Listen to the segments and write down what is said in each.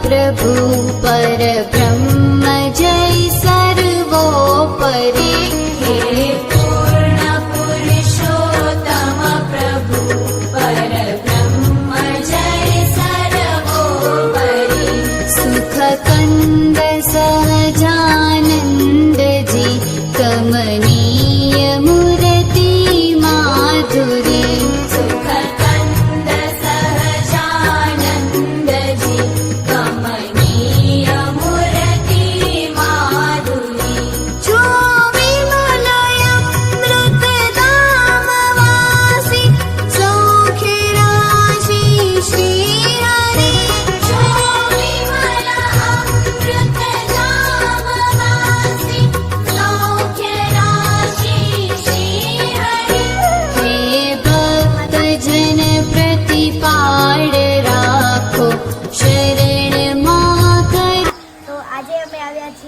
प्रभु पर ब्रह्म जय सर्वोपरि। पुरुषोत्तम प्रभु पर जय सर्वोपरि सुखकन्द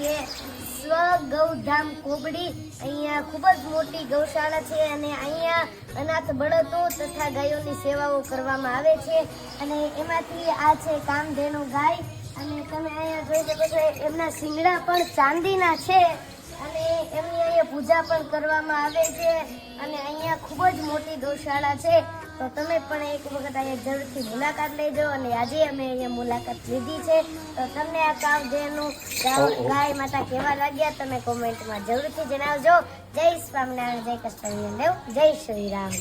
સ્વ ગૌધામ કોબડી અહીંયા ખૂબ જ મોટી ગૌશાળા છે અને અહીંયા અનાથ બળદો તથા ગાયોની સેવાઓ કરવામાં આવે છે. અને એમાંથી આ છે કામધેનુ ગાય. અને તમે અહીંયા જોઈ શકો છો, એમના શિંગડા પણ ચાંદીના છે. અને એમની અહીંયા પૂજા પણ કરવામાં આવે છે. અને અહીંયા ખૂબ જ મોટી ગૌશાળા છે. તો તમે પણ એક વખત અહીંયા જરૂરથી મુલાકાત લેજો અને આજે અમે અહીંયા મુલાકાત લીધી છે. તો તમને આ કાવજેનું ગાય ગાય માતા કેવા લાગ્યા તમે કોમેન્ટમાં જરૂરથી જણાવજો. જય સ્વામિનારાયણ જય કૃષ્ણ દેવ જય શ્રી રામ.